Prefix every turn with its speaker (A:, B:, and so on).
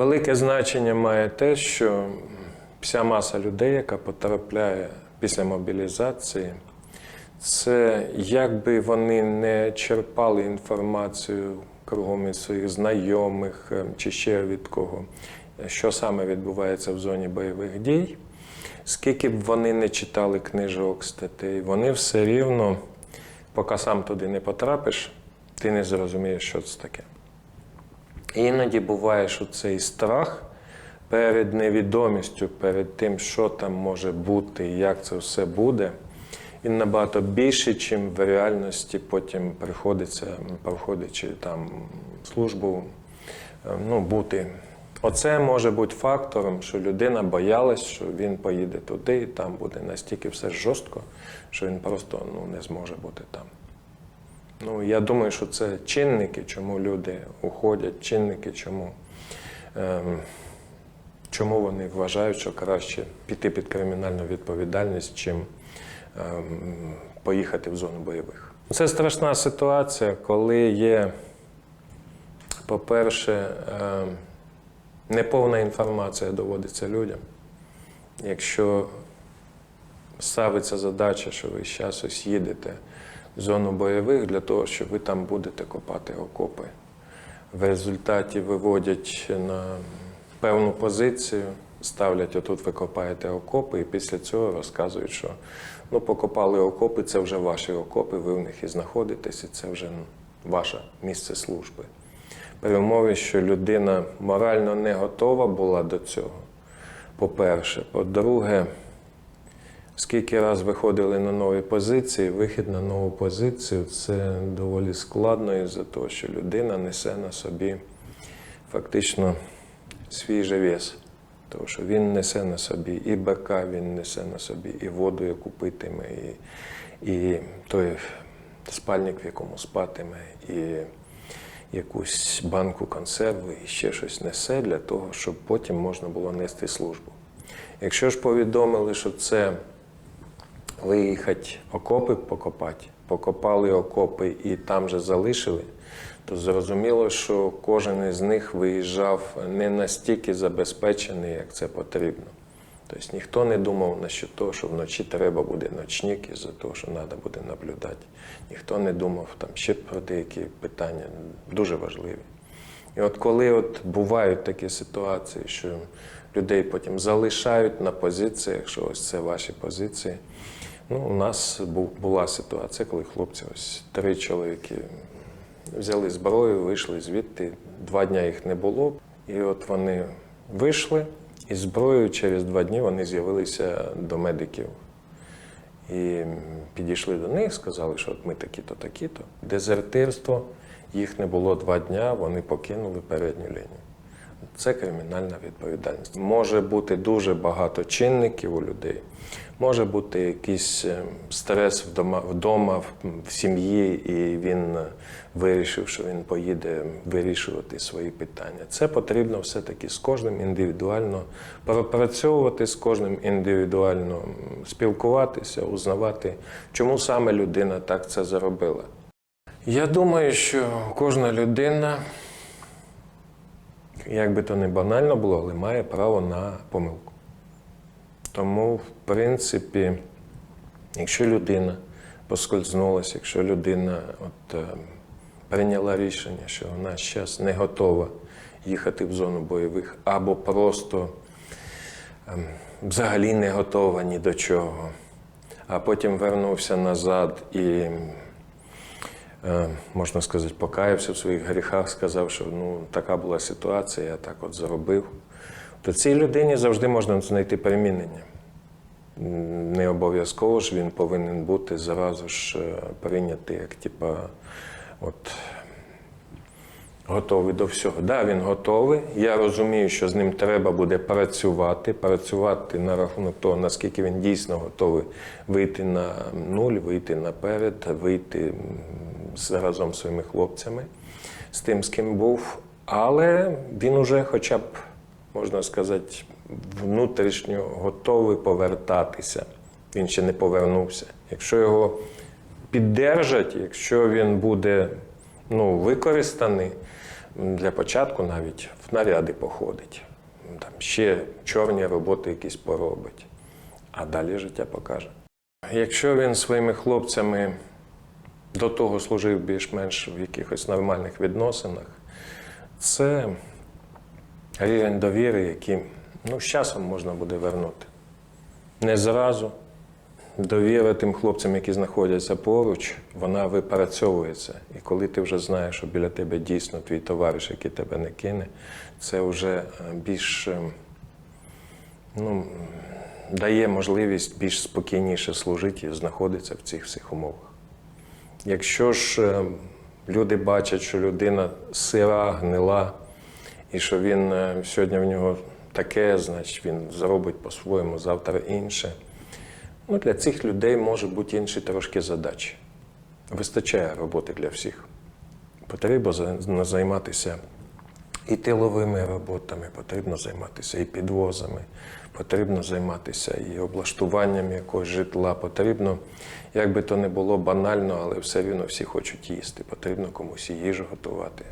A: Велике значення має те, що вся маса людей, яка потрапляє після мобілізації, це якби вони не черпали інформацію кругом із своїх знайомих е, чи ще від кого, що саме відбувається в зоні бойових дій, скільки б вони не читали книжок, статей, вони все рівно, поки сам туди не потрапиш, ти не зрозумієш, що це таке. Іноді буває, що цей страх перед невідомістю, перед тим, що там може бути і як це все буде, він набагато більший, чим в реальності потім приходиться, проходячи там службу, е, ну, бути. Оце може бути фактором, що людина боялась, що він поїде туди, і там буде настільки все жорстко, що він просто ну, не зможе бути там. Ну, я думаю, що це чинники, чому люди уходять, чинники, чому, ем, чому вони вважають, що краще піти під кримінальну відповідальність, чим ем, поїхати в зону бойових. Це страшна ситуація, коли є, по-перше, ем, неповна інформація доводиться людям. Якщо ставиться задача, що ви зараз ось їдете зону бойових для того, щоб ви там будете копати окопи. В результаті виводять на певну позицію, ставлять отут ви копаєте окопи, і після цього розказують, що ну, покопали окопи, це вже ваші окопи, ви в них і знаходитесь, і це вже ваше місце служби. При умові, що людина морально не готова була до цього, по-перше. По-друге, Скільки раз виходили на нові позиції, вихід на нову позицію це доволі складно із-за того, що людина несе на собі фактично свій же вес. Тому що він несе на собі і БК, він несе на собі і воду, яку питиме, і, і той спальник, в якому спатиме, і якусь банку консерви, і ще щось несе для того, щоб потім можна було нести службу. Якщо ж повідомили, що це виїхати окопи покопати, покопали окопи і там же залишили, то зрозуміло, що кожен із них виїжджав не настільки забезпечений, як це потрібно. Тобто ніхто не думав на того, що вночі треба буде ночник із-за того, що треба буде наблюдати. Ніхто не думав там ще про деякі питання дуже важливі. І от коли от бувають такі ситуації, що людей потім залишають на позиціях, що ось це ваші позиції. Ну, у нас була ситуація, коли хлопці, ось три чоловіки взяли зброю, вийшли звідти. Два дні їх не було. І от вони вийшли, і зброєю через два дні вони з'явилися до медиків. І підійшли до них, сказали, що от ми такі-то, такі-то. Дезертирство, їх не було два дня, вони покинули передню лінію. Це кримінальна відповідальність. Може бути дуже багато чинників у людей. Може бути якийсь е, стрес вдома, вдома в, сім'ї, і він е, вирішив, що він поїде вирішувати свої питання. Це потрібно все-таки з кожним індивідуально пропрацьовувати, з кожним індивідуально спілкуватися, узнавати, чому саме людина так це зробила. Я думаю, що кожна людина як би то не банально було, але має право на помилку. Тому, в принципі, якщо людина поскользнулася, якщо людина от, е, прийняла рішення, що вона зараз не готова їхати в зону бойових, або просто е, взагалі не готова ні до чого, а потім вернувся назад і можна сказати, покаявся в своїх гріхах, сказав, що ну, така була ситуація, я так от зробив, то цій людині завжди можна знайти примінення. Не обов'язково ж він повинен бути зразу ж е, прийнятий, як типа, от, готовий до всього. Так, да, він готовий. Я розумію, що з ним треба буде працювати, працювати на рахунок того, наскільки він дійсно готовий вийти на нуль, вийти наперед, вийти разом з своїми хлопцями, з тим, з ким був. Але він уже, хоча б, можна сказати, внутрішньо готовий повертатися. Він ще не повернувся. Якщо його піддержать, якщо він буде ну, використаний, для початку навіть в наряди походить, там ще чорні роботи якісь поробить, а далі життя покаже. Якщо він своїми хлопцями до того служив більш-менш в якихось нормальних відносинах, це рівень довіри, який ну, з часом можна буде вернути. Не зразу. Довіра тим хлопцям, які знаходяться поруч, вона випрацьовується. І коли ти вже знаєш, що біля тебе дійсно твій товариш, який тебе не кине, це вже е, більш е, ну, дає можливість більш спокійніше служити і знаходитися в цих всіх умовах. Якщо ж е, люди бачать, що людина сира, гнила, і що він сьогодні в нього таке, значить він зробить по-своєму, завтра інше. Ну, для цих людей може бути інші трошки задачі. Вистачає роботи для всіх. Потрібно займатися і тиловими роботами, потрібно займатися і підвозами, потрібно займатися і облаштуванням якогось житла. Потрібно, як би то не було банально, але все рівно всі хочуть їсти. Потрібно комусь їжу готувати.